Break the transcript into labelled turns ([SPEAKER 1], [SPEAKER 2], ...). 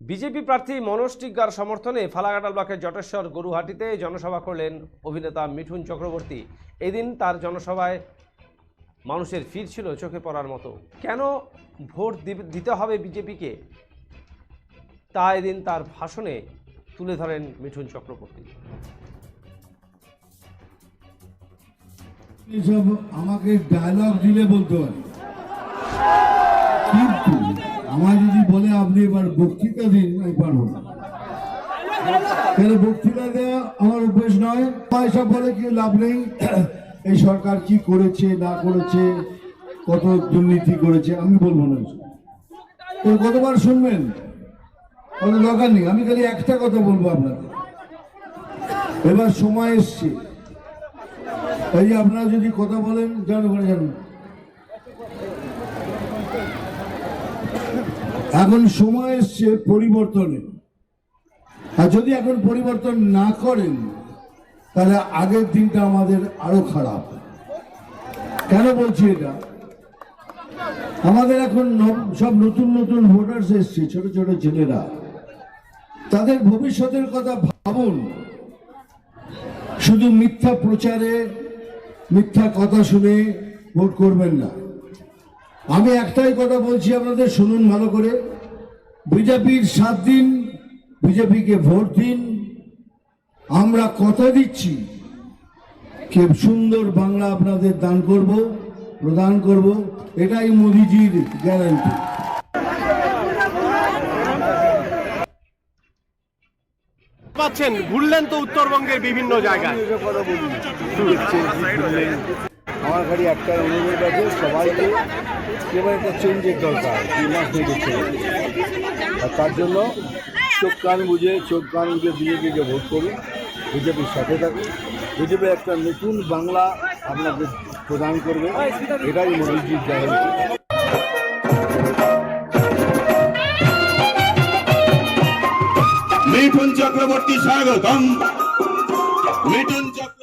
[SPEAKER 1] BJP প্রার্থী মনোজ টিগ্গার সমর্থনে ফালাকাটা ব্লকের জটেশ্বর গরুহাটিতে জনসভা করলেন অভিনেতা মিঠুন চক্রবর্তী। এদিন তার জনসভায় মানুষের ভিড় ছিল, চোখে পড়ার মতো। কেন ভোট দিতে হবে বিজেপিকে? তা এদিন তার ভাষণে তুলে ধরেন মিঠুন চক্রবর্তী।
[SPEAKER 2] আমাকে ডায়লগ দিলে বলতে পারি। আমার যদি বলে আপনি এবার বক্তৃতা দিন, আমি পারব বক্তৃতা দেওয়া আমার অভ্যেস নয়? এসব বলে কি লাভ নেই। এই সরকার কি করেছে, না করেছে, কত দুর্নীতি করেছে, আমি বলব না। তো কতবার শুনবেন? কোনো দরকার নেই। আমি খালি একটা কথা বলব আপনাকে এবার সময় এসছে। এই আপনারা যদি কথা বলেন যান ওখানে যান এখন সময় এসছে পরিবর্তনে আর যদি এখন পরিবর্তন না করেন, তাহলে আগের দিনটা আমাদের আরও খারাপ। কেন বলছি এটা? আমাদের এখন সব নতুন নতুন ভোটার্স এসছে, ছোট ছোট ছেলেরা। তাদের ভবিষ্যতের কথা ভাবুন। শুধু মিথ্যা প্রচারে, মিথ্যা কথা শুনে ভোট করবেন না। আমি একটাই কথা বলছি আপনাদের শুনুন ভালো করে। বিজেপির সাত দিন বিজেপিকে ভোট দিন। আমরা কথা দিচ্ছি। কে সুন্দর বাংলা আপনাদের দান করব প্রদান করব এটাই মোদিজির গ্যারান্টি।
[SPEAKER 3] পাচ্ছেন ঘুরলেন তো উত্তরবঙ্গের বিভিন্ন জায়গায়।
[SPEAKER 4] আমার খালি একটা অনুরোধ আছে, সবাইকে এবার একটা চেঞ্জের দরকার দুই মাস গেছে আর তার জন্য চোখ কান বুঝে, চোখ কান বুঝে বিজেপিকে ভোট করুন, বিজেপির সাথে থাকুন। বিজেপি একটা নতুন বাংলা আপনাকে প্রদান করবে, এটাই মোদীজির গ্যারান্টি
[SPEAKER 5] মিঠুন চক্রবর্তী স্বাগতম। মিঠুন চক্র